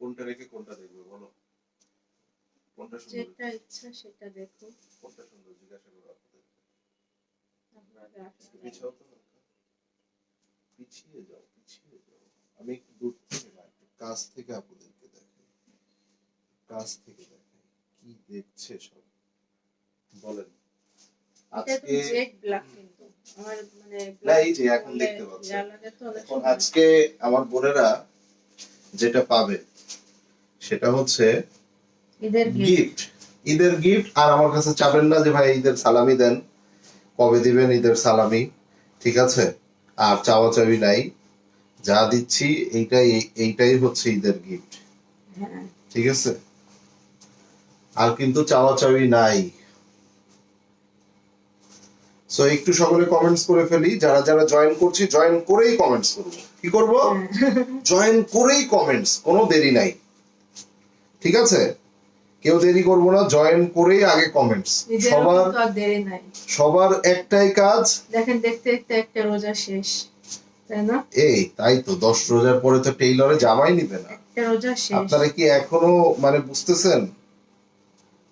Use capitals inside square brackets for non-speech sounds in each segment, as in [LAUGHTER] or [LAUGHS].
কোনটা রেখে কোনটা দেখবে বলো? কোনটা সুন্দর? যেটা ইচ্ছা সেটা দেখো। কোনটা সুন্দর জিজ্ঞাসা করো পিছাও তো পিছিয়ে যাও পিছিয়ে যাও। আমি একটু দূর থেকে না একটু কাছ থেকে আপনাদেরকে দেখাই। কাছ থেকে দেখাই। কি দেখছে সব? বলেন। আজকে মানে না, এই যে এখন দেখতে পাচ্ছেন। যা লাগে তো অনেক এখন আজকে আমার বোনেরা যেটা পাবে সেটা হচ্ছে ঈদের গিফট ঈদের গিফট আর আমার কাছে চাবেন না যে ভাই ঈদের সালামি দেন। কবে দিবেন ঈদের সালামি? ঠিক আছে? আর চাওয়া চাবি নাই। যা দিচ্ছি এইটাই এইটাই হচ্ছে ঈদের গিফট হ্যাঁ। ঠিক আছে? আর কিন্তু চাওয়া চাবি নাই। সো একটু সকলে কমেন্টস করে ফেলি। যারা যারা জয়েন করছি জয়েন করেই কমেন্টস করব। কি করব? জয়েন করেই কমেন্টস কোনো দেরি নাই। ঠিক আছে? কেউ দেরি করব না। জয়েন করেই আগে কমেন্টস সবার দেরি নাই। সবার একটাই কাজ। দেখেন দেখতে দেখতে একটা রোজা শেষ। তাই না? এই তাই তো। দশ রোজার পরে তো টেইলরে জামাই নিবে না। একটা রোজা শেষ। আপনারা কি এখনও মানে বুঝতেছেন?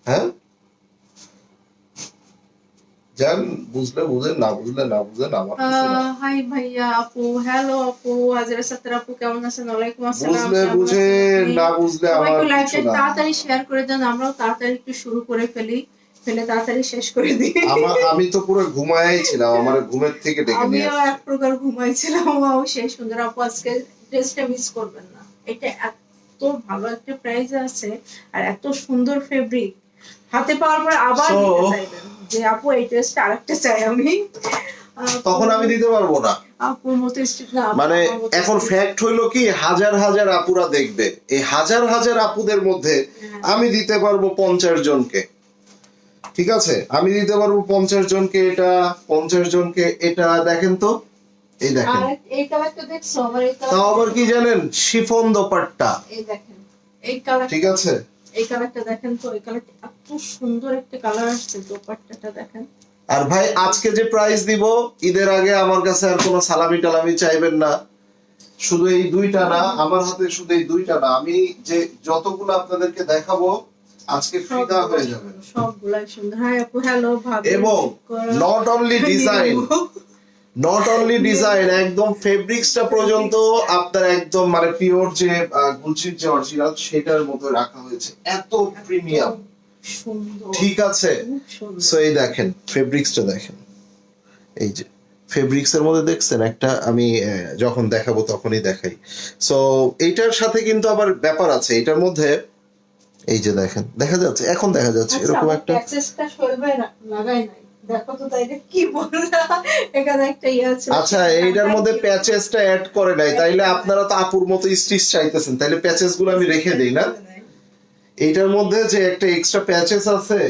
হ্যাঁ? যান বুঝলে বুঝেন না বুঝলে না বুঝেন আমার হাই ভাইয়া আপু হ্যালো আপু হাজারা সাত্তার আপু কেমন আছেন? ওয়ালাইকুম আসসালাম বুঝলে বুঝে না বুঝলে আমার কিছু না। তাড়াতাড়ি শেয়ার করে দেন আমরাও তাড়াতাড়ি একটু শুরু করে ফেলি ফেলে তাড়াতাড়ি শেষ করে দিই। আমার আমি তো পুরো ঘুমায়াই ছিলাম আমার ঘুমের থেকে ডেকে নিয়ে আমিও এক প্রকার ঘুমাইছিলাম ও সেই সুন্দর আপু আজকে ড্রেসটা মিস করবেন না। এটা এত ভালো একটা প্রাইস আছে আর এত সুন্দর ফেব্রিক হাতে পাওয়ার পর আবার নিতে চাইবেন। যে আপু এই ড্রেসটা আরেকটা চাই আমি। তখন আমি দিতে পারব না। মানে এখন ফ্যাক্ট হইল কি হাজার হাজার আপুরা দেখবে। এই হাজার হাজার আপুদের মধ্যে হ্যাঁ। আমি দিতে পারব পঞ্চাশ জনকে। ঠিক আছে? আমি দিতে পারব পঞ্চাশ জনকে এটা পঞ্চাশ জনকে এটা। দেখেন তো? এই দেখেন। তাও আবার কি জানেন? শিফন দোপাট্টা। এই দেখেন। এই কালার ঠিক আছে? এই কালারটা দেখেন তো এই কালারটা এত সুন্দর একটা কালার আসছে দোপাট্টাটা দেখেন। আর ভাই আজকে যে প্রাইস দিব ঈদের আগে আমার কাছে আর কোনো সালামি টালামি চাইবেন না। শুধু এই দুইটা না আমার হাতে শুধু এই দুইটা না আমি যে যতগুলো আপনাদেরকে দেখাবো আজকে ফিদা হয়ে যাবে। সবগুলাই সুন্দর। হাই আপু হ্যালো ভাবি এবং not only design not only design একদম ফেব্রিক্সটা পর্যন্ত আপনার একদম মানে পিওর যে গুলচির যে অরিজিনাল সেটার মতো রাখা হয়েছে। এত প্রিমিয়াম ঠিক আছে? সো এই দেখেন ফেব্রিক্সটা দেখেন। এই যে ফেব্রিক্স এর মধ্যে দেখছেন একটা আমি যখন দেখাবো তখনই দেখাই। সো এইটার সাথে কিন্তু আবার ব্যাপার আছে। এটার মধ্যে এই যে দেখেন দেখা যাচ্ছে? এখন দেখা যাচ্ছে আচ্ছা, এরকম একটা প্যাচেসটা শোলবে লাগাই নাই দেখো তো তাই কি বললা? এখানে একটা ইয়ে আছে। আচ্ছা এইটার মধ্যে প্যাচেসটা অ্যাড করে নাই তাইলে আপনারা তো আপুর মতো স্টিচ চাইতেছেন। তাইলে প্যাচেসগুলো আমি রেখে দেই না? এইটার মধ্যে যে একটা এক্সট্রা প্যাচেস আছে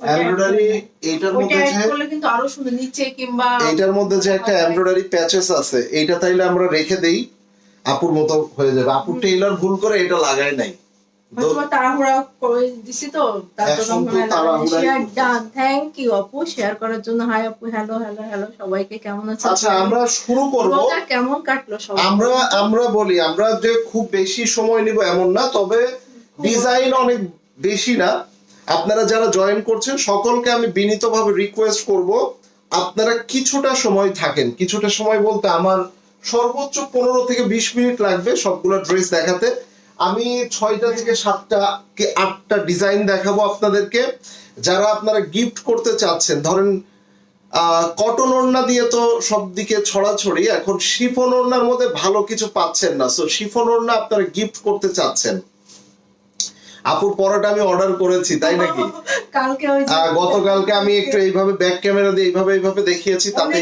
এমব্রয়ডারি এইটার মধ্যে অ্যাড যে কিন্তু আরও সুন্দর নিচে কিংবা এইটার মধ্যে যে একটা এমব্রয়ডারি প্যাচেস আছে এইটা তাইলে আমরা রেখে দেই। আপুর মতো হয়ে যাবে। আপুর টেইলার ভুল করে এটা লাগায় নাই। তাড়াহুড়া করে দিছি তো তার জন্য এখন তো তাড়াহুড়াই শেয়ার করতেছি। ডান থ্যাংক ইউ আপু শেয়ার করার জন্য হাই আপু হ্যালো হ্যালো হ্যালো সবাইকে কেমন আছেন আচ্ছা আমরা শুরু করব। কেমন কাটলো সবাই? আমরা আমরা বলি আমরা যে খুব বেশি সময় নিব এমন না তবে ডিজাইন অনেক বেশি না। আপনারা যারা জয়েন করছেন সকলকে আমি বিনীতভাবে রিকোয়েস্ট করব আপনারা কিছুটা সময় থাকেন। কিছুটা সময় বলতে আমার সর্বোচ্চ পনেরো থেকে বিশ মিনিট লাগবে সবগুলো ড্রেস দেখাতে। আমি ছয়টা থেকে সাতটা কি আটটা ডিজাইন দেখাবো আপনাদেরকে। যারা আপনারা গিফট করতে চাচ্ছেন, ধরেন কটন ওড়না দিয়ে তো সব দিকে ছড়াছড়ি, এখন শিফন ওড়নার মধ্যে ভালো কিছু পাচ্ছেন না। সো শিফন ওড়না আপনারা গিফট করতে চাচ্ছেন। আপুর পরোটা আমি অর্ডার করেছি তাই নাকি? [LAUGHS] কালকে ওই গতকালকে আমি একটু এইভাবে ব্যাক ক্যামেরা দিয়ে এইভাবে এইভাবে দেখিয়েছি তাতে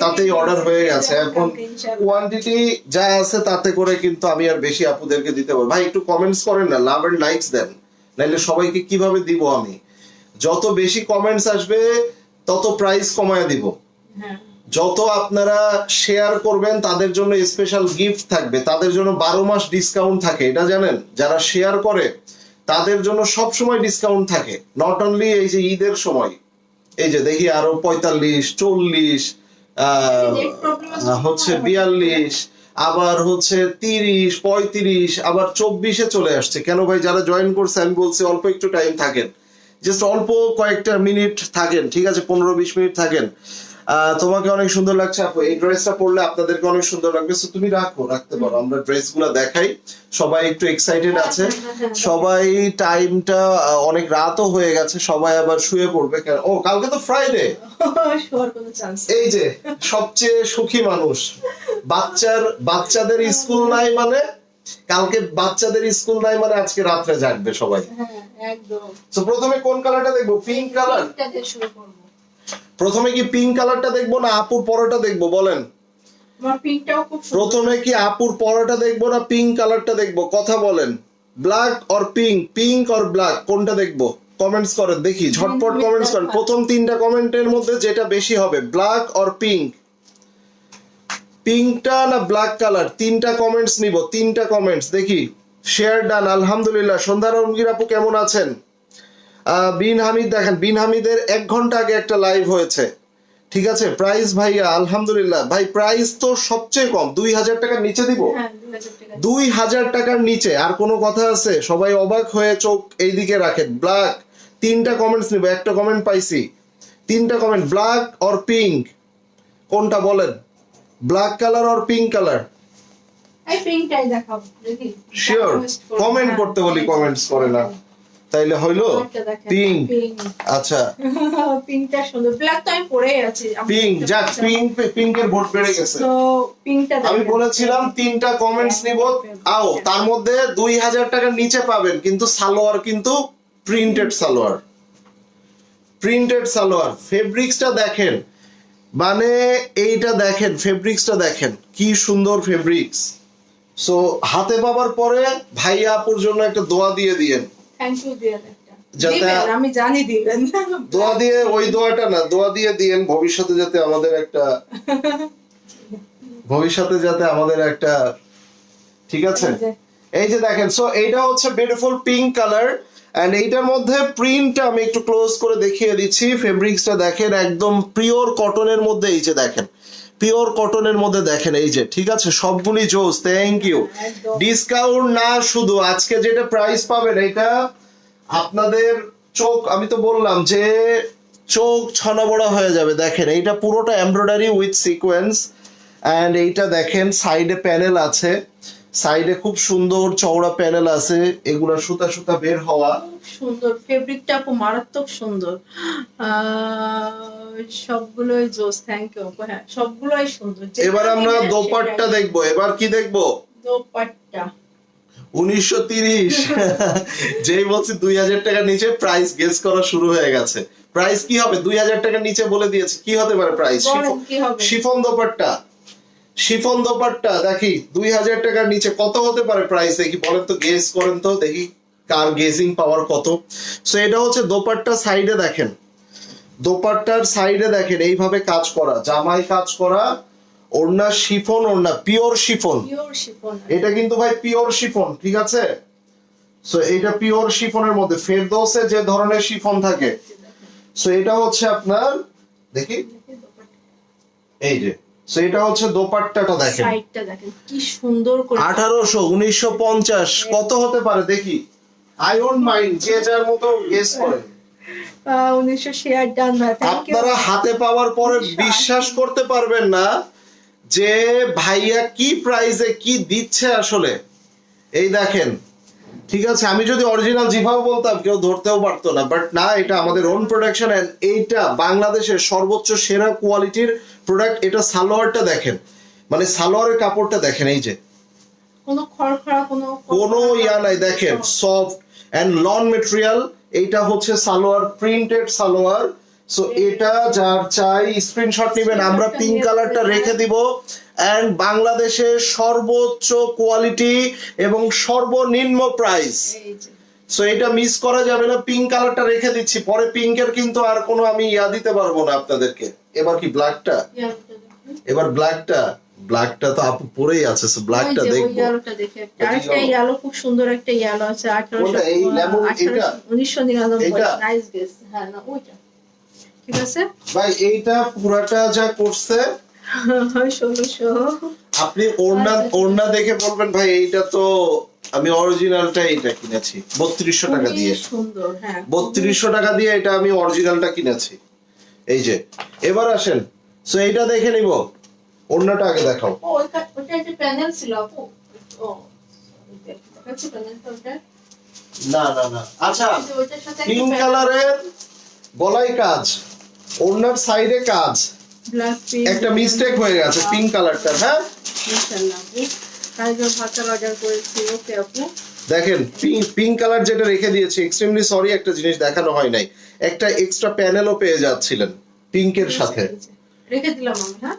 তাতেই অর্ডার হয়ে গেছে। এখন কোয়ান্টিটি যা আছে তাতে করে কিন্তু আমি আর বেশি আপুদেরকে দিতে পারব। ভাই একটু কমেন্টস করেন না লাভ এন্ড লাইকস দেন। নাইলে সবাইকে কীভাবে দিব আমি? যত বেশি কমেন্টস আসবে তত প্রাইস কমায় দিব। হ্যাঁ। যত আপনারা শেয়ার করবেন তাদের জন্য স্পেশাল গিফট থাকবে। তাদের জন্য বারো মাস ডিসকাউন্ট থাকে এটা জানেন? যারা শেয়ার করে তাদের জন্য সব সময় ডিসকাউন্ট থাকে। নট অনলি এই যে ঈদের সময় এই যে দেখি আরও পঁয়তাল্লিশ চল্লিশ হচ্ছে বিয়াল্লিশ আবার হচ্ছে তিরিশ পঁয়ত্রিশ আবার চব্বিশে চলে আসছে। কেন ভাই যারা জয়েন করছে আমি বলছি অল্প একটু টাইম থাকেন। জাস্ট অল্প কয়েকটা মিনিট থাকেন ঠিক আছে? পনেরো বিশ মিনিট থাকেন। তোমাকে অনেক সুন্দর লাগছে আপু। এই ড্রেসটা পরলে আপনাদেরকে অনেক সুন্দর লাগবে। So তুমি রাখো রাখতে পারো। আমরা ড্রেসগুলো দেখাই। সবাই একটু এক্সাইটেড আছে। সবাই টাইমটা অনেক রাতও হয়ে গেছে। সবাই আবার শুয়ে পড়বে। কেন ও কালকে তো ফ্রাইডে [LAUGHS] এই যে সবচেয়ে সুখী মানুষ। বাচ্চার বাচ্চাদের স্কুল নাই মানে কালকে বাচ্চাদের স্কুল নাই মানে আজকে রাত্রে জাগবে সবাই। হ্যাঁ একদম। তো প্রথমে কোন কালারটা দেখব? পিঙ্ক কালার শুরু করব। প্রথমে কি পিঙ্ক কালারটা দেখব না আপুর পরোটা দেখব বলেন? প্রথমে কি আপুর পরোটা দেখব না পিঙ্ক কালারটা দেখব? কথা বলেন। Black or pink pink or black কোনটা দেখব? কমেন্টস করেন দেখি ঝটপট কমেন্টস করেন। প্রথম তিনটা কমেন্টের মধ্যে যেটা বেশি হবে ব্ল্যাক অর পিঙ্ক পিঙ্কটা না ব্ল্যাক কালার তিনটা কমেন্টস নিব তিনটা কমেন্টস দেখি। শেয়ার ডান আলহামদুলিল্লাহ। সন্ধ্যা রঙ্গির আপু কেমন আছেন? বিন হামিদ দেখেন বিন হামিদের এক ঘণ্টা আগে একটা লাইভ হয়েছে। ঠিক আছে? প্রাইস ভাইয়া আলহামদুলিল্লাহ। ভাই প্রাইস তো সবচেয়ে কম। দুই হাজার টাকার নিচে দিব? হ্যাঁ দুই হাজার টাকার নিচে। আর কোনো কথা আছে? সবাই অবাক হয়ে চোখ এইদিকে রাখেন। ব্ল্যাক তিনটা কমেন্টস নিব। একটা কমেন্ট পাইছি। তিনটা কমেন্ট ব্ল্যাক অর পিঙ্ক কোনটা বলেন? Black colour or pink colour sure comment হ্যাঁ, করতে বলি কমেন্টস করে না। তাইলে হইল? পিঙ্ক পিঙ্ক আচ্ছা। [LAUGHS] পিঙ্কটা সুন্দর। ব্ল্যাক তো আমি পরেই আছি। পিঙ্ক দেখতে যাক। পিঙ্ক পিঙ্কের ভোট বেড়ে গেছে। তো পিঙ্কটা আমি বলেছিলাম তিনটা কমেন্টস নিব। আও তার মধ্যে দুই হাজার টাকার নিচে পাবেন কিন্তু সালোয়ার কিন্তু প্রিন্টেড সালোয়ার। প্রিন্টেড সালোয়ার। ফেব্রিক্সটা দেখেন। মানে এইটা দেখেন ফেব্রিক্সটা দেখেন। কি সুন্দর ফেব্রিক্স সো হাতে পাবার পরে ভাইয়া আপুর জন্য একটা দোয়া দিয়ে দিয়েন। আমি জানি দিবেন। দোয়া দিয়ে ওই দোয়াটা না দোয়া দিয়ে দিয়েন ভবিষ্যতে যাতে আমাদের একটা ভবিষ্যতে যাতে আমাদের একটা ঠিক আছে? এই যে, এই যে দেখেন সো এইটা হচ্ছে বিউটিফুল পিঙ্ক কালার এন্ড এইটার মধ্যে প্রিন্টটা আমি একটু ক্লোজ করে দেখিয়ে দিচ্ছি। ফেব্রিক্সটা দেখেন একদম পিওর কটনের মধ্যে এই যে দেখেন। পিওর কটনের মধ্যে দেখেন এই যে ঠিক আছে? সবগুলি জোস থ্যাংক ইউ। ডিসকাউন্ট না শুধু আজকে যেটা প্রাইস পাবেন এটা আপনাদের চোখ আমি তো বললাম যে চোখ ছনা বড়া হয়ে যাবে। দেখেন এইটা পুরোটা এমব্রয়ডারি উইথ সিকোয়েন্স অ্যান্ড এইটা দেখেন সাইডে প্যানেল আছে। সাইডে খুব সুন্দর চওড়া প্যানেল আছে। এগুলা সুতা সুতা বের হওয়া। সুন্দর। ফেব্রিকটা খুব মারাত্মক সুন্দর। আহ, সবগুলোই জোস থ্যাংক ইউ হ্যাঁ সবগুলোই সুন্দর। এবার আমরা দোপাট্টা। দেখব এবার কি দেখব? দোপাট্টা। উনিশশো তিরিশ। [LAUGHS] যেই বলছি দুই হাজার টাকার নিচে প্রাইস গেস করা শুরু হয়ে গেছে। প্রাইস কি হবে? দুই হাজার টাকার নিচে বলে দিয়েছে কি হতে পারে price chiffon dupatta. Chiffon dupatta দেখি দুই হাজার টাকার নিচে কত হতে পারে প্রাইস দেখি বলেন তো গেস করেন তো দেখি কার গেজিং পাওয়ার কত? সো এটা হচ্ছে দোপাট্টা সাইডে দেখেন। দোপাট্টার সাইডে দেখেন এইভাবে কাজ করা জামাই কাজ করা ওড়না শিফন ওড়না পিওর শিফন। এটা কিন্তু ভাই পিওর শিফন ঠিক আছে? সো এটা পিওর শিফনের মধ্যে ফেরদৌসে যে ধরনের শিফন থাকে। সো এটা হচ্ছে আপনার দেখি। এই যে সো এটা হচ্ছে দোপাট্টাটা দেখেন। সাইডটা দেখেন কি সুন্দর করে। আঠারোশো উনিশশো পঞ্চাশ কত হতে পারে দেখি? আই ডোন্ট মাইন্ড যে যার মতো গেস করেন উনিশশো শেয়ার ডান আপনারা হাতে পাওয়ার পরে বিশ্বাস করতে পারবেন না যে ভাইয়া কি প্রাইসে কি দিচ্ছে আসলে। এই দেখেন ঠিক আছে আমি যদি অরিজিনাল যেভাবে বলতাম কেউ ধরতেও পারতো না। বাট না এটা আমাদের ওন প্রোডাকশন এন্ড এইটা বাংলাদেশের সর্বোচ্চ সেরা কোয়ালিটির প্রোডাক্ট এটা সালোয়ারটা দেখেন। মানে সালোয়ারের কাপড়টা দেখেন এই যে। কোনো খড়খড়া কোনো কোনো ইয়া নাই দেখেন সফট এন্ড লন মেটেরিয়াল এইটা হচ্ছে সালোয়ার প্রিন্টেড সালোয়ার। সো এটা যার চাই স্ক্রিনশট নেবেন। আমরা পিঙ্ক কালারটা রেখে দিব। এন্ড বাংলাদেশের সর্বোচ্চ কোয়ালিটি এবং সর্বনিম্ন প্রাইস সো এটা মিস করা যাবে না। পিঙ্ক কালারটা রেখে দিচ্ছি। পরে পিঙ্কের কিন্তু আর কোনো আমি ইয়া দিতে পারব না আপনাদেরকে। এবার কি ব্ল্যাকটা। এবার ব্ল্যাকটা ব্ল্যাকটা তো আপু পরেই আছে সো ব্ল্যাকটা দেখব। আরেকটা yellow। খুব সুন্দর একটা ইয়ালো আছে আঠারোশো কোনটা? এই lemon এটা? উনিশশো নিরানব্বই। এটা? নাইস গেস হ্যাঁ না ওইটা। ঠিক আছে? ভাই এইটা পুরাটা যা করছে। আপনি ওড়না ওড়না দেখে বলবেন ভাই এইটা তো আমি অরিজিনালটা এইটা কিনেছি। বত্রিশশো টাকা দিয়ে। সুন্দর হ্যাঁ বত্রিশশো টাকা দিয়ে এটা আমি অরিজিনালটা কিনেছি। এই যে এবার আসেন। সো এইটা দেখে নিব। ওড়নাটা আগে দেখাও। ও ওইটা ওইটা একটা প্যানেল ছিল আপু। ও না না না। আচ্ছা পিঙ্ক কালারের গলায় কাজ সাইডে কাজ। একটা মিস্টেক হয়ে গেছে পিঙ্ক কালারটা হ্যাঁ? আপু। দেখেন পিঙ্ক কালার যেটা রেখে দিয়েছি এক্সট্রিমলি সরি একটা জিনিস দেখানো হয় নাই। একটা এক্সট্রা প্যানেলও পেয়ে যাচ্ছিলেন পিঙ্কের সাথে। রেখে দিলাম হ্যাঁ?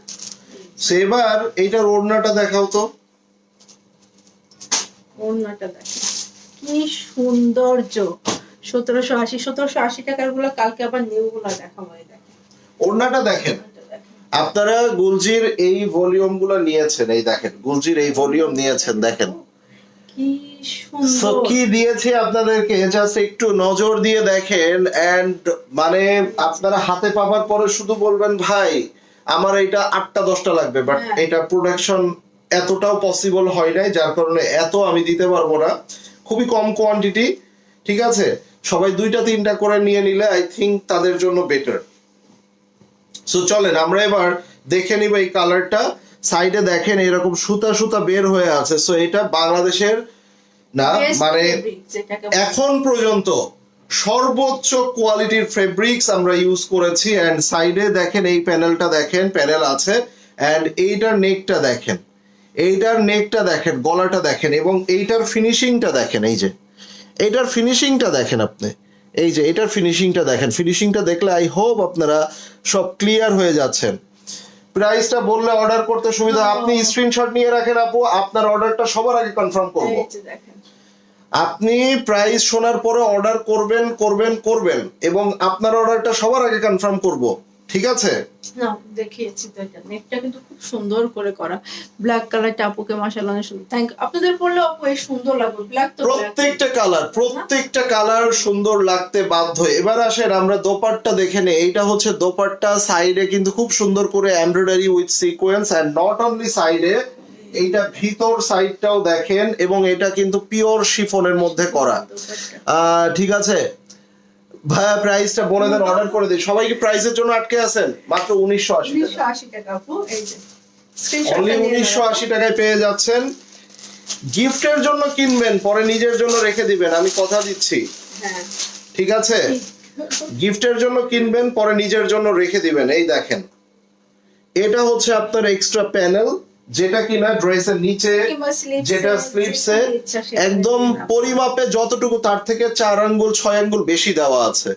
সো এবার এইটার ওড়নাটা দেখাও তো। ওড়নাটা দেখেন কি সৌন্দর্য। সতেরোশো আশি সতেরোশো আশি টাকারগুলো কালকে আবার নিউ গুলা দেখাবো ওড়নাটা দেখেন। আপনারা গুলজির এই ভলিউমগুলো নিয়েছেন এই দেখেন গুলজির এই ভলিউম নিয়েছেন দেখেন। কি দিয়েছি আপনাদেরকে জাস্ট একটু নজর দিয়ে দেখেন এন্ড মানে আপনারা হাতে পাবার পরে শুধু বলবেন ভাই আমার এটা আটটা দশটা লাগবে বাট। এটা প্রোডাকশন এতটাও পসিবল হয় নাই যার কারণে এত আমি দিতে পারব না। খুবই কম কোয়ান্টিটি ঠিক আছে? সবাই দুইটা তিনটা করে নিয়ে নিলে আই থিংক তাদের জন্য বেটার সো চলেন আমরা এবার দেখে নিব এই কালারটা সাইডে দেখেন এরকম সুতা সুতা বের হয়ে আছে। সো এটা বাংলাদেশের না মানে। এখন পর্যন্ত সর্বোচ্চ কোয়ালিটির ফেব্রিক্স আমরা ইউজ করেছি অ্যান্ড সাইডে দেখেন এই প্যানেলটা দেখেন প্যানেল আছে অ্যান্ড এইটার নেকটা দেখেন এইটার নেকটা দেখেন গলাটা দেখেন এবং এইটার ফিনিশিংটা দেখেন এই যে এইটার ফিনিশিংটা দেখেন আপনি এই যে এটার ফিনিশিংটা দেখেন ফিনিশিংটা দেখলে আই হোপ আপনারা সব ক্লিয়ার হয়ে যাচ্ছেন। প্রাইসটা বললে অর্ডার করতে সুবিধা আপনি স্ক্রিনশট নিয়ে রাখেন আপু আপনার অর্ডারটা সবার আগে কনফার্ম করব। দেখেন। আপনি প্রাইস শোনার পরে অর্ডার করবেন করবেন করবেন এবং আপনার অর্ডারটা সবার আগে কনফার্ম করব। ঠিক আছে? না দেখিয়েছি তো এটা। নেকটা কিন্তু খুব সুন্দর করে করা। ব্ল্যাক কালারটা আপুকে মাশাআল্লাহ অনেক সুন্দর। থ্যাংক আপনাদের পরলে আপু এই সুন্দর লাগবে। ব্ল্যাক তো প্রত্যেকটা কালার প্রত্যেকটা কালার সুন্দর লাগতে বাধ্য। এবার আসেন আমরা দোপাট্টা দেখে নেই। এইটা হচ্ছে দোপাট্টা সাইডে কিন্তু খুব সুন্দর করে embroidery with sequence and not only সাইডে এইটা ভিতর সাইডটাও দেখেন এবং এটা কিন্তু পিওর শিফনের মধ্যে করা। ঠিক আছে? ভাইয়া প্রাইসটা বলে দেন অর্ডার করে দিই। সবাই কি প্রাইসের জন্য আটকে আছেন? মাত্র উনিশশো আশি টাকা। অনলি উনিশশো আশি টাকায় পেয়ে যাচ্ছেন। গিফটের জন্য কিনবেন পরে নিজের জন্য রেখে দিবেন আমি কথা দিচ্ছি। হ্যাঁ। ঠিক আছে? গিফটের জন্য কিনবেন পরে নিজের জন্য রেখে দিবেন। এই দেখেন। এটা হচ্ছে আপনার এক্সট্রা প্যানেল যেটা কিনা ড্রেসের নিচে যেটা স্লিপসে একদম পরিমাপে যতটুকু তার থেকে চার আঙ্গুল ছয় আঙ্গুল বেশি দেওয়া আছে।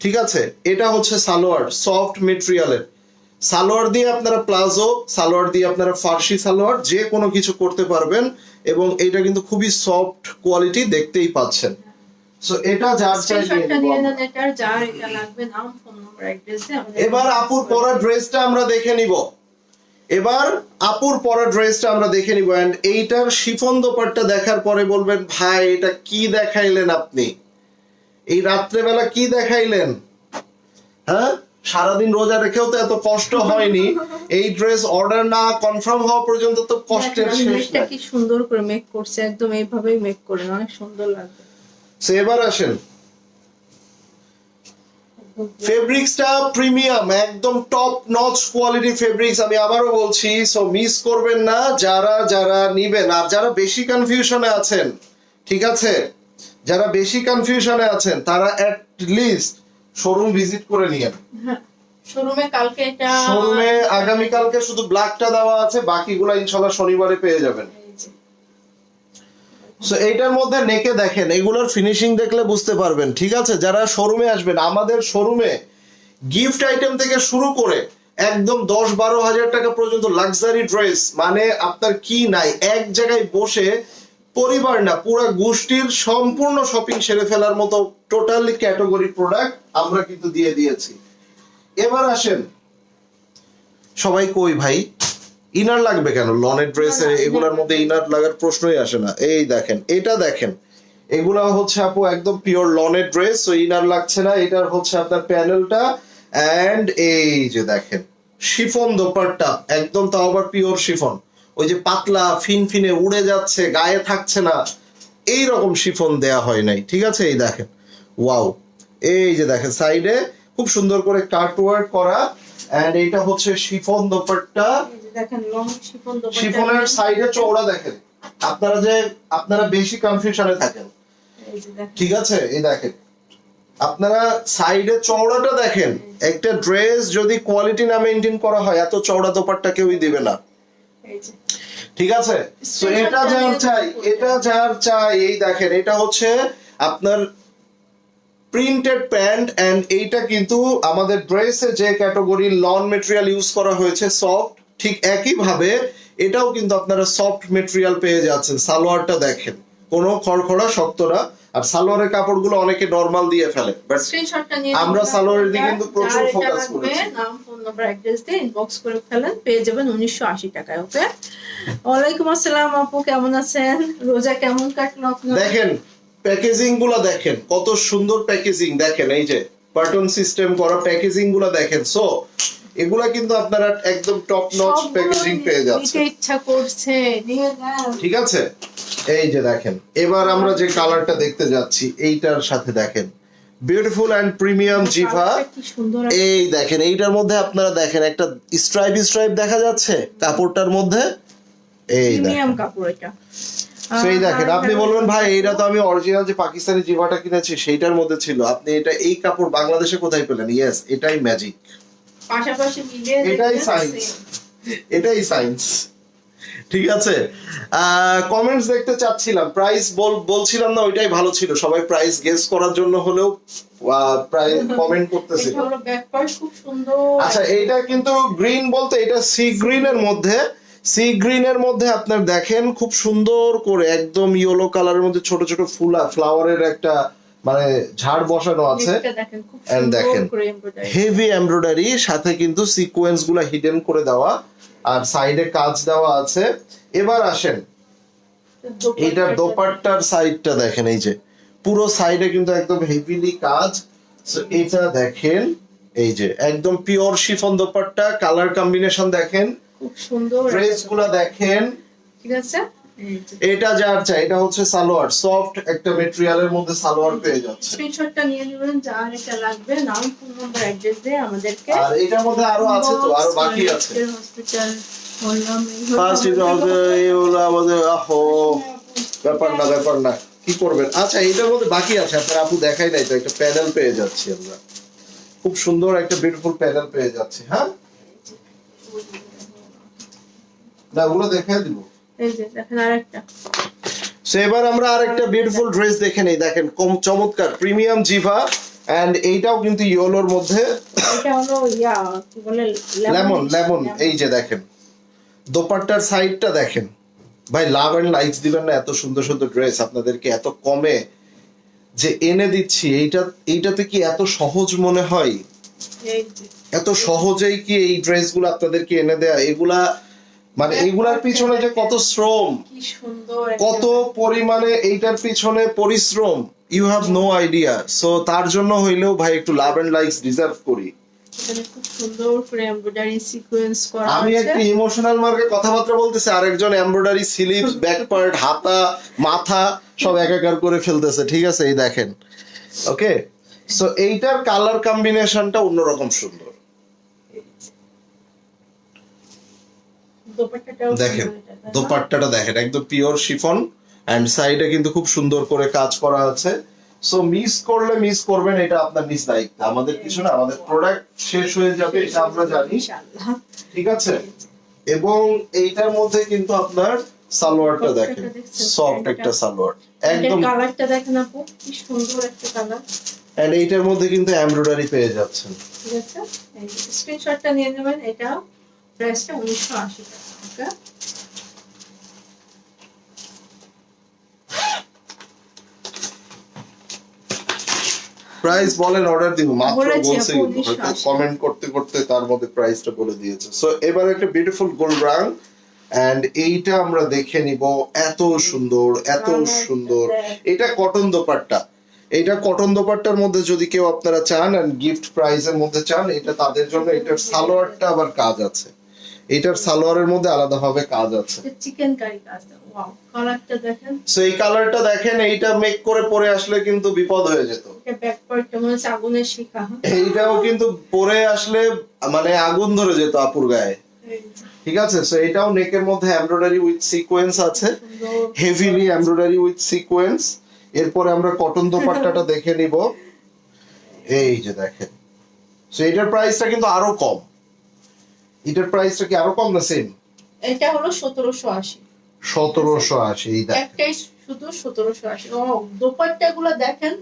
ঠিক আছে? এটা হচ্ছে সালোয়ার সফট মেটেরিয়ালের সালোয়ার দিয়ে আপনারা প্লাজো সালোয়ার দিয়ে আপনারা ফার্সি সালোয়ার যে কোনো কিছু করতে পারবেন এবং এটা কিন্তু খুবই সফট কোয়ালিটি দেখতেই পাচ্ছেন। সো এটা যার চাই এবার আপুর পরা ড্রেসটা আমরা দেখে নিব। এবার আপুর পরা ড্রেসটা আমরা দেখে নিব এন্ড এইটার শিফন দোপাট্টা দেখার পরে বলবেন ভাই এটা কি দেখাইলেন আপনি? এই রাত্রেবেলা কি দেখাইলেন? হ্যাঁ? সারাদিন রোজা রেখেও তো এত কষ্ট হয়নি। এই ড্রেস অর্ডার না কনফার্ম হওয়া পর্যন্ত তো কষ্টের শেষ নাই। কি সুন্দর করে মেক করছে একদম এইভাবেই মেক করেন অনেক সুন্দর লাগবে সো এবার আসেন। ফেব্রিক্সটা প্রিমিয়াম একদম টপ নচ কোয়ালিটি ফেব্রিক্স আমি আবারও বলছি সো মিস করবেন না যারা যারা নিবেন আর যারা বেশি কনফিউশনে আছেন ঠিক আছে? যারা বেশি কনফিউশনে আছেন তারা অ্যাট লিস্ট শোরুম ভিজিট করে হ্যাঁ শোরুমে কালকে এটা শোরুমে আগামীকালকে শুধু ব্ল্যাকটা দেওয়া আছে বাকিগুলো ইনশাল্লাহ শনিবারে পেয়ে যাবেন। সো এইটার মধ্যে নেকে দেখেন, এগুলোর ফিনিশিং দেখলে বুঝতে পারবেন, ঠিক আছে? যারা শোরুমে আসবেন, আমাদের শোরুমে গিফট আইটেম থেকে শুরু করে একদম দশ বারো হাজার টাকা পর্যন্ত লাক্সারি ড্রেস মানে আপনার কি নাই, এক জায়গায় বসে পরিবার না, পুরো গোষ্ঠীর সম্পূর্ণ শপিং সেরে ফেলার মতো টোটালি ক্যাটাগরি প্রোডাক্ট আমরা কিন্তু দিয়ে দিয়েছি। এবার আসেন, সবাই কই ভাই? ইনার লাগবে কেন? লনের ড্রেসে এগুলোর মধ্যে ইনার লাগার প্রশ্নই আসে না। এই দেখেন এটা দেখেন। এগুলা হচ্ছে আপু একদম পিওর লনের ড্রেস তো ইনার লাগছে না। এটার হচ্ছে আপনার প্যানেলটা এন্ড এই যে দেখেন শিফন দোপাট্টা একদম তাও আবার পিওর শিফন। ওই যে পাতলা ফিনফিনে উড়ে যাচ্ছে গায়ে থাকছে না। এই রকম শিফন দেয়া হয় নাই ঠিক আছে? এই দেখেন ওয়াও এই যে দেখেন সাইডে খুব সুন্দর করে কাট ওয়ার্ক করা এন্ড এইটা হচ্ছে শিফন দোপাট্টা। দেখেন লং শিফন দোপাট্টা। শিফনের সাইডে চওড়া দেখেন। আপনারা যে আপনারা বেশি কনফিউশনে থাকেন। ঠিক আছে? এই দেখেন। আপনারা সাইডে চওড়াটা দেখেন। একটা ড্রেস যদি কোয়ালিটি না মেনটেন করা হয় এত চওড়া দোপাট্টা কেউই দিবে না। ঠিক আছে? তো এটা যার চাই এটা যার চাই এই দেখেন এটা হচ্ছে আপনার প্রিন্টেড প্যান্ট এন্ড এইটা কিন্তু আমাদের ড্রেসে যে ক্যাটাগরি লন মেটেরিয়াল ইউজ করা হয়েছে সফট ঠিক একই ভাবে এটাও কিন্তু আপনারা সফট মেটেরিয়াল পেয়ে যাচ্ছেন। সালোয়ারটা দেখেন কোনো খড়খড়া শক্ত না। আর সালোয়ারের কাপড়গুলো অনেকে নর্মাল দিয়ে ফেলে। আমরা সালোয়ারের দিকে কিন্তু। প্রচুর লাগবে, করেছি। নাম ফোন নাম্বার অ্যাড্রেস দিয়ে ইনবক্স করে ফেলেন। পেয়ে যাবেন উনিশশো আশি টাকায় ওকে ওয়ালাইকুম আসসালাম আপু কেমন আছেন? রোজা কেমন কাটলো আপনার? দেখেন প্যাকেজিংগুলা দেখেন কত সুন্দর প্যাকেজিং। দেখেন এই যে বাটন সিস্টেম করা প্যাকেজিংগুলা দেখেন। সো এগুলা কিন্তু আপনারা একদম টপ নচ প্যাকেজিং পেয়ে যাচ্ছে ইচ্ছা করছে। ঠিক আছে? এই যে দেখেন এবার আমরা যে কালারটা দেখতে যাচ্ছি এইটার সাথে দেখেন। বিউটিফুল অ্যান্ড প্রিমিয়াম জিভা। এই দেখেন এইটার মধ্যে আপনারা দেখেন একটা স্ট্রাইপ স্ট্রাইপ দেখা যাচ্ছে কাপড়টার মধ্যে। এই প্রিমিয়াম দেখেন। কাপড় এটা। সেই দেখেন আপনি বলবেন ভাই এইটা তো আমি অরিজিনাল যে পাকিস্তানি জিভাটা কিনেছি সেইটার মধ্যে ছিল। আপনি এটা এই কাপড় বাংলাদেশে কোথায় পেলেন? ইয়েস এটাই ম্যাজিক পাশাপাশি মিলিয়ে এটাই সায়েন্স এটাই সায়েন্স ঠিক আছে? কমেন্টস দেখতে চাচ্ছিলাম। প্রাইস বল বলছিলাম না ওইটাই ভালো ছিল। সবাই প্রাইস গেস করার জন্য হলেও প্রাইস কমেন্ট করতেছিল এটা সুন্দর। আচ্ছা এইটা কিন্তু গ্রিন বলতে এটা সি গ্রিন এর মধ্যে সি গ্রিন এর মধ্যে আপনার দেখেন খুব সুন্দর করে একদম ইয়েলো কালারের মধ্যে ছোট ছোট ফুলা ফ্লাওয়ারের একটা মানে ঝাড় বসানো আছে। নেকটা দেখেন। হেভি এমব্রয়ডারি সাথে কিন্তু সিকোয়েন্সগুলো হিডেন করে দেওয়া। আর সাইডে কাজ দেওয়া আছে। এবার আসেন এইটার দোপাট্টার সাইডটা দেখেন এই যে। পুরো সাইডে কিন্তু একদম হেভিলি কাজ। এটা দেখেন এই যে একদম pure chiffon dupatta. Colour combination দেখেন। খুব সুন্দর ড্রেসগুলা দেখেন। ঠিক আছে? এটা যার চাই এটা হচ্ছে সালোয়ার সফট একটা মেটেরিয়ালের মধ্যে সালোয়ার পেয়ে যাচ্ছে। স্ক্রিনশটটা নিয়ে নেবেন যার এটা লাগবে নাম ফোন নাম্বার অ্যাড্রেস দিয়ে আমাদেরকে। আর এটার মধ্যে আরও আছে তো আরও বাকি আছে। হসপিটাল বললাম ফার্স্ট ইজ এগুলো আমাদের আহো ব্যাপার না ব্যাপার না। কি করবেন? আচ্ছা এটার মধ্যে বাকি আছে আপনার আপু দেখাই নাই তো একটা প্যানেল পেয়ে যাচ্ছি আমরা। খুব সুন্দর একটা বিউটিফুল প্যানেল পেয়ে যাচ্ছি হ্যাঁ? না ওগুলো দেখাই দিব। এই যে দেখেন আরেকটা। সো এবার আমরা আরেকটা বিউটিফুল ড্রেস দেখে নেই। দেখেন কম চমৎকার প্রিমিয়াম জিভা এন্ড এইটাও কিন্তু ইয়েলোর মধ্যে। এটা হলো ইয়া বলে লেমন লেমন এই যে দেখেন। দোপাট্টার সাইডটা দেখেন। ভাই লাভ এন্ড লাইকস দিবেন না এত সুন্দর সুন্দর ড্রেস আপনাদেরকে এত কমে যে এনে দিচ্ছি। এইটা এইটাতে কি এত সহজ মনে হয়? এত সহজেই কি এই ড্রেসগুলো আপনাদেরকে এনে দেয়া? এগুলা মানে এগুলার পিছনে যে কত শ্রম একটা কত পরিমাণে এইটার পিছনে পরিশ্রম you have no idea so তার জন্য হইলেও ভাই একটু লাভ এন্ড লাইকস ডিজার্ভ করি। আমি আছে ইমোশনাল মার্কে কথাবার্তা বলতেছি আরেকজন এমব্রয়ডারি স্লিভস ব্যাক পার্ট হাতা মাথা সব একাকার করে ফেলতেছে ঠিক আছে? এই দেখেন ওকে সো এইটার কালার কম্বিনেশনটা অন্যরকম সুন্দর। দেখেন? দোপাট্টাটা দেখেন একদম পিওর শিফন এন্ড সাইডে কিন্তু খুব সুন্দর করে কাজ করা আছে। সো মিস করলে মিস করবেন এটা আপনার নিজ দায়িত্ব। আমাদের কিছু না আমাদের প্রোডাক্ট শেষ হয়ে যাবে এটা আমরা জানি। ঠিক আছে? এবং এইটার মধ্যে কিন্তু আপনার সালোয়ারটা দেখেন। সফট একটা সালোয়ার। একদম কালারটা দেখেন আপু কি সুন্দর একটা কালার এন্ড এইটার মধ্যে কিন্তু এমব্রয়ডারি পেয়ে যাচ্ছেন। ঠিক আছে? স্ক্রিনশটটা নিয়ে নেবেন এটা প্রাইসটা উনিশশো আশি টাকা প্রাইস বলেন অর্ডার দিব মাত্র বলেছি বলছে হয়তো কমেন্ট করতে করতে তার মধ্যে প্রাইসটা বলে দিয়েছে। সো এবার একটা বিউটিফুল গোল্ড রাং এন্ড এইটা আমরা দেখে নিব এত সুন্দর এত সুন্দর। এটা কটন দোপাট্টা। এটা কটন দোপাট্টার মধ্যে যদি কেউ আপনারা চান এন্ড গিফট প্রাইজের মধ্যে চান এটা তাদের জন্য এটার সালোয়ারটা আবার কাজ আছে। এটার সালোয়ারের মধ্যে আলাদাভাবে কাজ আছে। চিকেন কারি কাজ ওয়াও কালারটা দেখেন। সো এই কালারটা দেখেন এইটা মেক করে পরে আসলে কিন্তু বিপদ হয়ে যেত। হ্যাঁ? এইটাও কিন্তু পরে আসলে মানে আগুন ধরে যেত আপুর গায়ে। ঠিক আছে? সো এটাও নেকের মধ্যে এমব্রয়ডারি উইথ সিকোয়েন্স আছে। হেভিলি এমব্রয়ডারি উইথ সিকোয়েন্স এরপরে আমরা কটন দোপাট্টাটা দেখে নিব। এই যে দেখেন। সো এটার প্রাইসটা কিন্তু আরও কম। এটার প্রাইসটা কি আরও কম না সেম এটা হলো সতেরোশো আশি। সতেরোশো আশি এই দেখেন একটাই শুধু সতেরোশো আশি। ও দোপাট্টা গুলো দেখেন।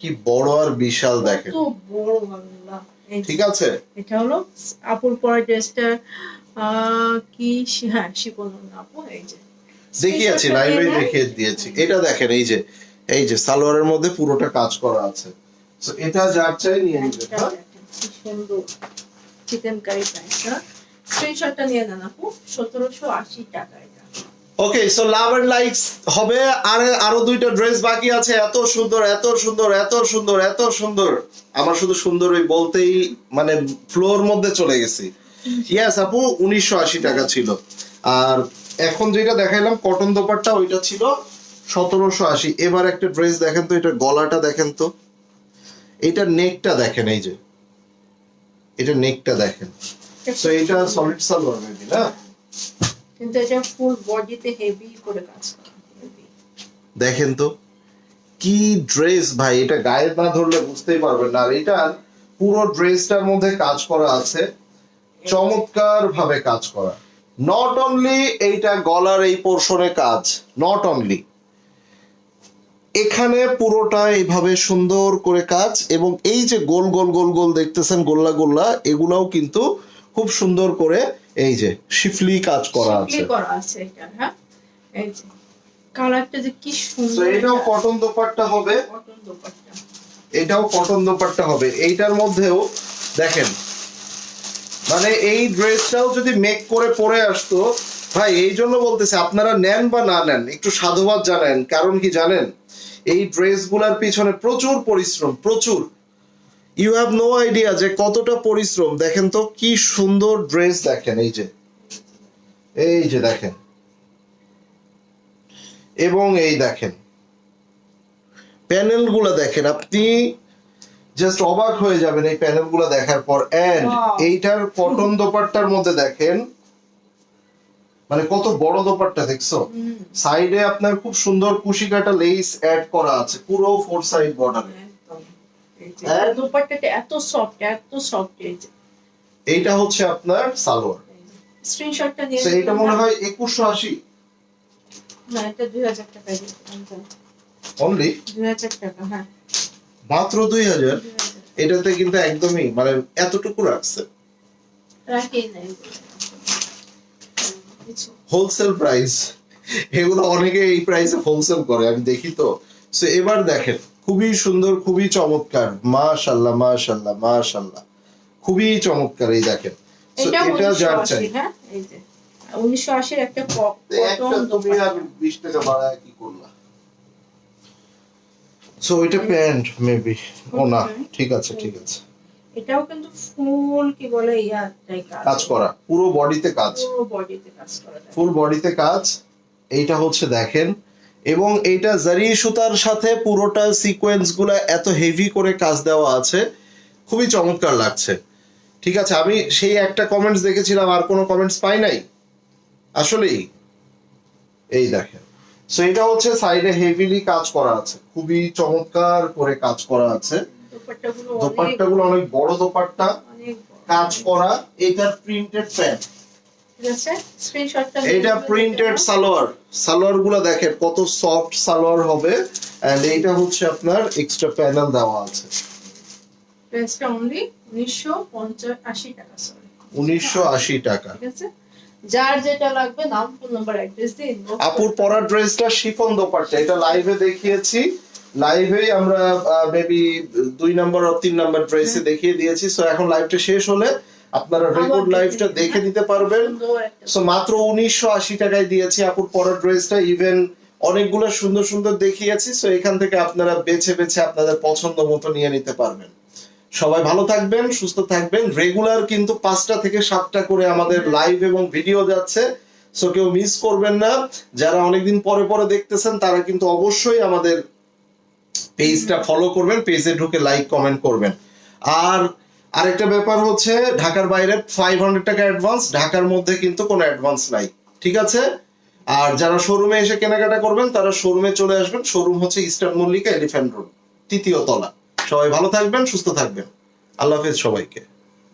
কি বড় আর বিশাল দেখেন। কত বড় আল্লাহ। ঠিক আছে। এটা হলো আপুর পরে ড্রেসটা কি? হ্যাঁ শিপন আপু এই যে। দেখিয়েছি লাইভে। দেখিয়ে দিয়েছি। এটা দেখেন এই যে এই যে সালোয়ারের মধ্যে পুরোটা কাজ করা আছে। So, এটা যার চাই নিয়ে একটা হ্যাঁ? সুন্দর। চিকেন কারি প্রাইসটা স্ক্রিনশটটা নিয়ে নেন আপু, সতেরোশো আশি টাকা okay so love and likes হবে, আর আরও দুইটা ড্রেস বাকি আছে, এত সুন্দর এত সুন্দর এত সুন্দর এত সুন্দর। আমার শুধু সুন্দর ওই বলতেই মানে ফ্লোর মধ্যে চলে গেছি। আপু, উনিশশো আশি টাকা ছিল। আর এখন যেটা দেখাইলাম কটন দোপাট্টা, ওইটা ছিল সতেরোশো আশি। এবার একটা ড্রেস দেখেন তো, এটা গলাটা দেখেন তো। এটা নেকটা দেখেন, এই যে। এটা নেকটা দেখেন। তো এটা সলিড সালোয়ার মেবি না কিন্তু এটা ফুল বডিতে হেভি করে কাজ করা। দেখেন তো কি ড্রেস ভাই এটা গায়ে না ধরলে বুঝতেই পারবেন না। আর এটা পুরো ড্রেসটার মধ্যে কাজ করা আছে চমৎকার ভাবে কাজ করা। নট অনলি এইটা গলার এই পোর্শনে কাজ নট অনলি এখানে পুরোটা এইভাবে সুন্দর করে কাজ এবং এই যে গোল গোল গোল গোল দেখতেছেন গোল্লা গোল্লা এগুলাও কিন্তু খুব সুন্দর করে এই যে শিফলি কাজ করা আছে। করা আছে এটা হ্যাঁ? এই যে কালারটা যে কি সুন্দর এটাও কটন দোপাট্টা হবে। কটন দোপাট্টা। এটাও কটন দোপাট্টা হবে। এইটার মধ্যেও দেখেন মানে এই ড্রেসটাও যদি মেক করে পরে আসতো ভাই এই জন্য বলতেছে আপনারা নেন বা না নেন একটু সাধুবাদ জানেন। কারণ কি জানেন? এই ড্রেসগুলার পিছনে প্রচুর পরিশ্রম প্রচুর। ইউ হ্যাভ নো আইডিয়া যে কতটা পরিশ্রম। দেখেন তো কি সুন্দর ড্রেস দেখেন এই যে। এই যে দেখেন। এবং এই দেখেন। প্যানেলগুলা দেখেন আপনি জাস্ট অবাক হয়ে যাবেন এই প্যানেলগুলা দেখার পর। এন্ড এইটার কটন দোপাট্টার মধ্যে দেখেন মানে কত বড় দোপাট্টা দেখছ? সাইডে আপনার খুব সুন্দর কুশি কাটা লেস অ্যাড করা আছে পুরো ফোর সাইড বর্ডারে আর? দোপাট্টাটা এত সফট এত সফট যে। এইটা হচ্ছে আপনার সালোয়ার। স্ক্রিনশটটা নিয়ে নিলাম। মনে হয় একুশশো আশি। না এটা দুই হাজার টাকা অনলি টাকা হ্যাঁ। মাত্র দুই হাজার 2000 এটাতে কিন্তু একদমই মানে এতটুকু রাখছে। নাই। হোলসেল প্রাইস এগুলো অনেকে এই প্রাইসে হোলসেল করে আমি দেখি তো। সো এবার দেখেন। খুবই সুন্দর খুবই চমৎকার। মাশাল্লাহ মাশাল্লাহ মাশাল্লাহ। খুবই চমৎকার এই দেখেন। এটা যার চাই। এই উনিশশো আশির একটা ক- তো একটা কটন তুমি দোপাট্টা। আর বিশ টাকা বাড়ায় কি করলা সো এটা প্যান্ট মেবি ও না ঠিক আছে ঠিক আছে। এটাও কিন্তু ফুল কি বলে ইয়ারটাই কাজ। করা পুরো বডিতে কাজ। পুরো বডিতে কাজ করা। যায়। ফুল বডিতে কাজ। এইটা হচ্ছে দেখেন এবং এইটা জারি সুতার সাথে পুরোটা সিকোয়েন্সগুলো এত হেভি করে কাজ দেওয়া আছে খুবই চমৎকার লাগছে। ঠিক আছে আমি সেই একটা কমেন্টস দেখেছিলাম আর কোনো কমেন্টস পাই নাই? আসলেই। এই দেখেন। সো এটা হচ্ছে সাইডে হেভিলি কাজ করা আছে খুবই চমৎকার করে কাজ করা আছে। অনেক দোপাট্টাগুলো অনেক বড় দোপাট্টা। কাজ করা এটার প্রিন্টেড প্যান্ট ঠিক আছে স্ক্রিনশটটা এটা প্রিন্টেড সালোয়ার সালোয়ার। গুলো দেখেন কত সফট সালোয়ার হবে। এন্ড এইটা হচ্ছে আপনার এক্সট্রা প্যানেল দেওয়া আছে। প্রাইসটা অনলি উনিশশো পঞ্চাশ আশি টাকা সরি উনিশশো আশি টাকা। ঠিক আছে? যার যেটা লাগবে নাম ফোন নাম্বার অ্যাড্রেস দিয়ে আপুর ড্রেসটা শিফন দোপাট্টা। এটা লাইভে দেখিয়েছি। লাইভেই আমরা মেবি দুই নাম্বার আর তিন নাম্বার ড্রেসে দেখিয়ে দিয়েছি। সো এখন লাইভটা শেষ হলে আপনারা রেকর্ড লাইভটা দেখে? নিতে পারবেন। সো মাত্র উনিশশো আশি টাকায় দিয়েছি আপুর পরার ড্রেসটা ইভেন অনেকগুলো সুন্দর সুন্দর দেখিয়েছি। সো এখান থেকে আপনারা বেছে বেছে আপনাদের পছন্দ মতো নিয়ে নিতে পারবেন। সবাই ভালো থাকবেন সুস্থ থাকবেন। রেগুলার কিন্তু পাঁচটা থেকে সাতটা করে আমাদের লাইভ এবং ভিডিও যাচ্ছে। সো কেউ মিস করবেন না। যারা অনেকদিন পরে পরে দেখতেছেন তারা কিন্তু অবশ্যই আমাদের পেজটা ফলো করবেন। পেজে ঢুকে লাইক কমেন্ট করবেন। আর আরেকটা ব্যাপার হচ্ছে, ঢাকার বাইরে ফাইভ হান্ড্রেড টাকা অ্যাডভান্স ঢাকার মধ্যে কিন্তু কোনো অ্যাডভান্স নাই। ঠিক আছে? আর যারা শোরুমে এসে কেনাকাটা করবেন, তারা শোরুমে চলে আসবেন। শোরুম হচ্ছে ইস্টার্ন মল্লিকা এলিফ্যান্ট রোড তৃতীয় তলা। সবাই ভালো থাকবেন, সুস্থ থাকবেন। আল্লাহ হাফেজ সবাইকে।